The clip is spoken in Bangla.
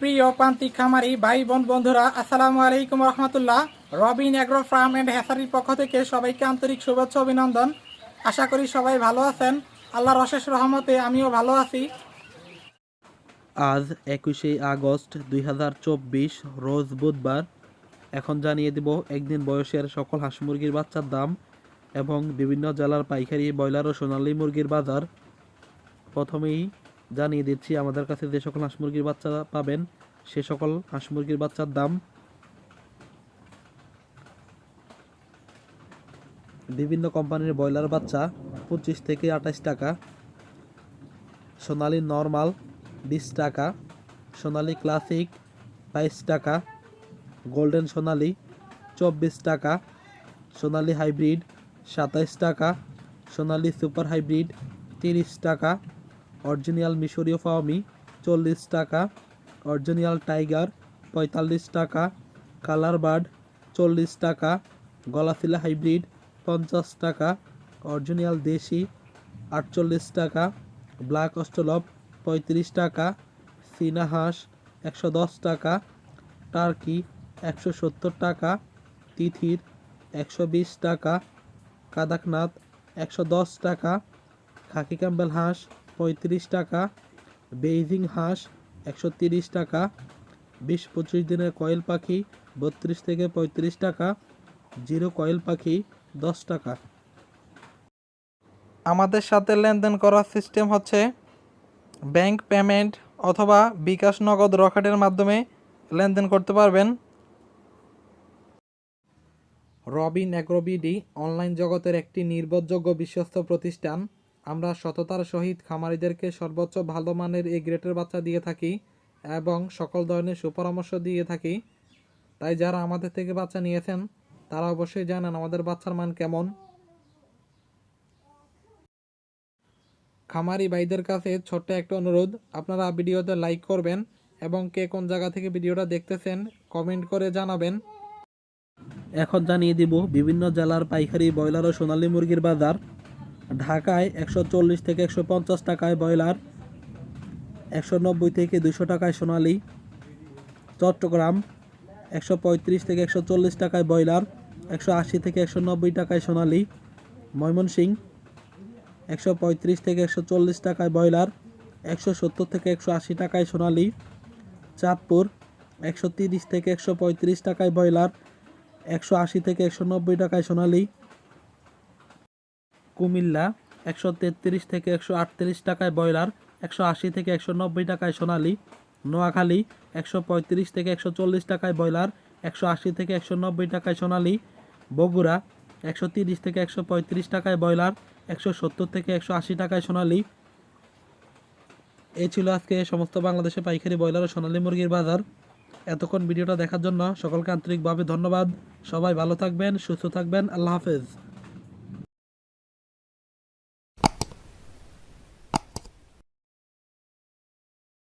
প্রিয় প্রান্তিক খামারি ভাই, বোন, বন্ধুরা, আসসালামু আলাইকুম রহমতুল্লাহ। রবিন অ্যাগ্রো ফার্ম অ্যান্ড হ্যাসারির পক্ষ থেকে সবাইকে আন্তরিক শুভেচ্ছা অভিনন্দন। আশা করি সবাই ভালো আছেন। আল্লাহর অশেষ রহমতে আমিও ভালো আছি। আজ একুশে আগস্ট দুই হাজার চব্বিশ, রোজ বুধবার। এখন জানিয়ে দেব, একদিন বয়সের সকল হাঁস মুরগির বাচ্চার দাম এবং বিভিন্ন জেলার পাইকারি ব্রয়লার ও সোনালী মুরগির বাজার। প্রথমেই জানিয়ে দিচ্ছি, আমাদের কাছে যে সকল হাঁস মুরগির বাচ্চা পাবেন, সে সকল হাঁস মুরগির বাচ্চার দাম বিভিন্ন কোম্পানির ব্রয়লার বাচ্চা পঁচিশ থেকে আঠাশ টাকা, সোনালী নর্মাল বিশ টাকা, সোনালী ক্লাসিক বাইশ টাকা, গোল্ডেন সোনালি চব্বিশ টাকা, সোনালী হাইব্রিড সাতাইশ টাকা, সোনালি সুপার হাইব্রিড তিরিশ টাকা অরিজিনাল মিশরীয় ফাওমি, চল্লিশ টাকা। অরিজিনাল টাইগার, পঁয়তাল্লিশ টাকা। কালার বার্ড, চল্লিশ টাকা। গলাফিলা হাইব্রিড, পঞ্চাশ টাকা। অরিজিনাল দেশি, আটচল্লিশ টাকা। ব্ল্যাক অস্ট্রলপ পঁয়ত্রিশ টাকা। চীনা হাঁস, একশো দশ টাকা। টার্কি, একশো সত্তর টাকা। তিথির, একশো বিশ টাকা। কাদাকনাথ, একশো দশ টাকা। খাকি ক্যাম্বেল হাঁস পঁয়ত্রিশ টাকা, বেইজিং হাঁস একশো তিরিশ টাকা, বিশ পঁচিশ দিনের কয়েল পাখি বত্রিশ থেকে পঁয়ত্রিশ টাকা, জিরো কয়েল পাখি দশ টাকা। আমাদের সাথে লেনদেন করার সিস্টেম হচ্ছে ব্যাংক পেমেন্ট অথবা বিকাশ নগদ রকেটের মাধ্যমে লেনদেন করতে পারবেন। রবিন অ্যাগ্রোবিডি অনলাইন জগতের একটি নির্ভরযোগ্য বিশ্বস্ত প্রতিষ্ঠান। আমরা সততার সহিত খামারিদেরকে সর্বোচ্চ ভালো মানের এ গ্রেটের বাচ্চা দিয়ে থাকি এবং সকল ধরনের সুপরামর্শ দিয়ে থাকি। তাই যারা আমাদের থেকে বাচ্চা নিয়েছেন, তারা অবশ্যই জানেন আমাদের বাচ্চার মান কেমন। খামারি ভাইদের কাছে ছোট্ট একটা অনুরোধ, আপনারা ভিডিওতে লাইক করবেন এবং কে কোন জায়গা থেকে ভিডিওটা দেখতেছেন কমেন্ট করে জানাবেন। এখন জানিয়ে দিব, বিভিন্ন জেলার পাইকারি ব্রয়লার ও সোনালী মুরগির বাজার। ঢাকায় একশো চল্লিশ থেকে একশো পঞ্চাশ টাকায় ব্রয়লার, একশো নব্বই থেকে দুশো টাকায় সোনালি, চট্টগ্রাম একশো পঁয়ত্রিশ থেকে একশো চল্লিশ টাকায় ব্রয়লার, একশো আশি থেকে একশো নব্বই টাকায় সোনালি, ময়মনসিংহ একশো পঁয়ত্রিশ থেকে একশো চল্লিশ টাকায় ব্রয়লার, একশো সত্তর থেকে একশো আশি টাকায় সোনালি, চাঁদপুর একশো তিরিশ থেকে একশো পঁয়ত্রিশ টাকায় ব্রয়লার, একশো আশি থেকে একশো নব্বই টাকায় সোনালী কুমিল্লা একশো তেত্রিশ থেকে একশো আটত্রিশ টাকায় ব্রয়লার, একশো আশি থেকে একশো নব্বই টাকায় সোনালি, নোয়াখালী একশো পঁয়ত্রিশ থেকে একশো চল্লিশ টাকায় ব্রয়লার, একশো আশি থেকে একশো নব্বই টাকায় সোনালি, বগুড়া একশো তিরিশ থেকে একশো পঁয়ত্রিশ টাকায় ব্রয়লার, একশো সত্তর থেকে একশো আশি টাকায় সোনালি। এই ছিল আজকে সমস্ত বাংলাদেশে পাইকারি ব্রয়লার ও সোনালী মুরগির বাজার। এতক্ষণ ভিডিওটা দেখার জন্য সকলকে আন্তরিকভাবে ধন্যবাদ। সবাই ভালো থাকবেন, সুস্থ থাকবেন। আল্লাহ হাফেজ।